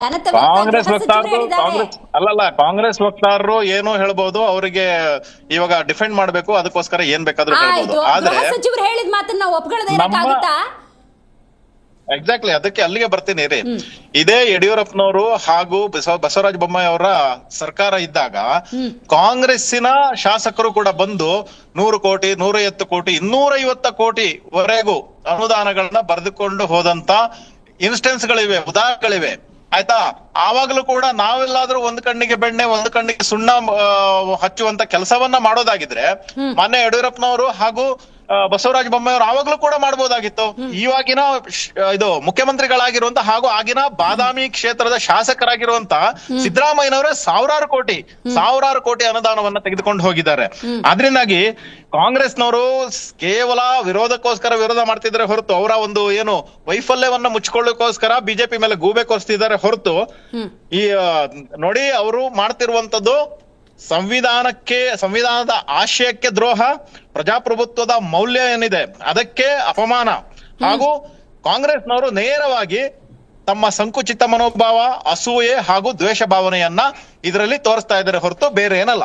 ಕಾಂಗ್ರೆಸ್ ವಕ್ತಾರರು. ಕಾಂಗ್ರೆಸ್ ಅಲ್ಲಲ್ಲ ಕಾಂಗ್ರೆಸ್ ವಕ್ತಾರರು ಏನೋ ಹೇಳ್ಬೋದು ಅವರಿಗೆ ಇವಾಗ ಡಿಫೆಂಡ್ ಮಾಡ್ಬೇಕು ಅದಕ್ಕೋಸ್ಕರ ಏನ್ ಬೇಕಾದ್ರೂ ಹೇಳ್ಬೋದು. ಆದ್ರೆ ಸಚಿವರು ಹೇಳಿದ ಮಾತನ್ನ ಎಕ್ಸಾಕ್ಟ್ಲಿ ಅದಕ್ಕೆ ಅಲ್ಲಿಗೆ ಬರ್ತೀನಿ ರೀ. ಇದೇ ಯಡಿಯೂರಪ್ಪನವರು ಹಾಗೂ ಬಸವ ಬಸವರಾಜ ಬೊಮ್ಮಾಯಿ ಅವರ ಸರ್ಕಾರ ಇದ್ದಾಗ ಕಾಂಗ್ರೆಸ್ಸಿನ ಶಾಸಕರು ಕೂಡ ಬಂದು ನೂರು ಕೋಟಿ ನೂರೈವತ್ತು ಕೋಟಿ ಇನ್ನೂರೈವತ್ತ ಕೋಟಿ ವರೆಗೂ ಅನುದಾನಗಳನ್ನ ಬರೆದುಕೊಂಡು ಹೋದಂತ ಇನ್ಸ್ಟೆನ್ಸ್ ಗಳಿವೆ ಉದಾಹರಣೆಗಳಿವೆ. ಆಯ್ತಾ? ಆವಾಗಲೂ ಕೂಡ ನಾವೆಲ್ಲಾದ್ರೂ ಒಂದ್ ಕಣ್ಣಿಗೆ ಬೆಣ್ಣೆ ಒಂದ್ ಕಣ್ಣಿಗೆ ಸುಣ್ಣ ಹಚ್ಚುವಂತ ಕೆಲಸವನ್ನ ಮಾಡೋದಾಗಿದ್ರೆ ಮೊನ್ನೆ ಯಡಿಯೂರಪ್ಪನವರು ಹಾಗೂ ಬಸವರಾಜ ಬೊಮ್ಮಾಯಿ ಅವರು ಆವಾಗ್ಲೂ ಕೂಡ ಮಾಡಬಹುದಾಗಿತ್ತು ಇವಾಗಿನ ಇದು ಮುಖ್ಯಮಂತ್ರಿಗಳಾಗಿರುವಂತ ಹಾಗೂ ಆಗಿನ ಬಾದಾಮಿ ಕ್ಷೇತ್ರದ ಶಾಸಕರಾಗಿರುವಂತ ಸಿದ್ದರಾಮಯ್ಯನವರೇ ಸಾವಿರಾರು ಕೋಟಿ ಸಾವಿರಾರು ಕೋಟಿ ಅನುದಾನವನ್ನ ತೆಗೆದುಕೊಂಡು ಹೋಗಿದ್ದಾರೆ. ಅದರಿಂದಾಗಿ ಕಾಂಗ್ರೆಸ್ನವರು ಕೇವಲ ವಿರೋಧಕ್ಕೋಸ್ಕರ ವಿರೋಧ ಮಾಡ್ತಿದ್ದಾರೆ ಹೊರತು ಅವರ ಒಂದು ಏನು ವೈಫಲ್ಯವನ್ನ ಮುಚ್ಕೊಳ್ಳೋಕೋಸ್ಕರ ಬಿಜೆಪಿ ಮೇಲೆ ಗೂಬೆ ಕೊರಿಸ್ತಿದ್ದಾರೆ ಹೊರತು ಈ ನೋಡಿ ಅವರು ಮಾಡ್ತಿರುವಂತದ್ದು ಸಂವಿಧಾನಕ್ಕೆ, ಸಂವಿಧಾನದ ಆಶಯಕ್ಕೆ ದ್ರೋಹ, ಪ್ರಜಾಪ್ರಭುತ್ವದ ಮೌಲ್ಯ ಏನಿದೆ, ಅದಕ್ಕೆ ಅಪಮಾನ. ಹಾಗೂ ಕಾಂಗ್ರೆಸ್ನವರು ನೇರವಾಗಿ ತಮ್ಮ ಸಂಕುಚಿತ ಮನೋಭಾವ, ಅಸೂಯೆ ಹಾಗೂ ದ್ವೇಷ ಭಾವನೆಯನ್ನ ಇದರಲ್ಲಿ ತೋರಿಸ್ತಾ ಇದ್ದಾರೆ ಹೊರತು ಬೇರೆ ಏನಲ್ಲ.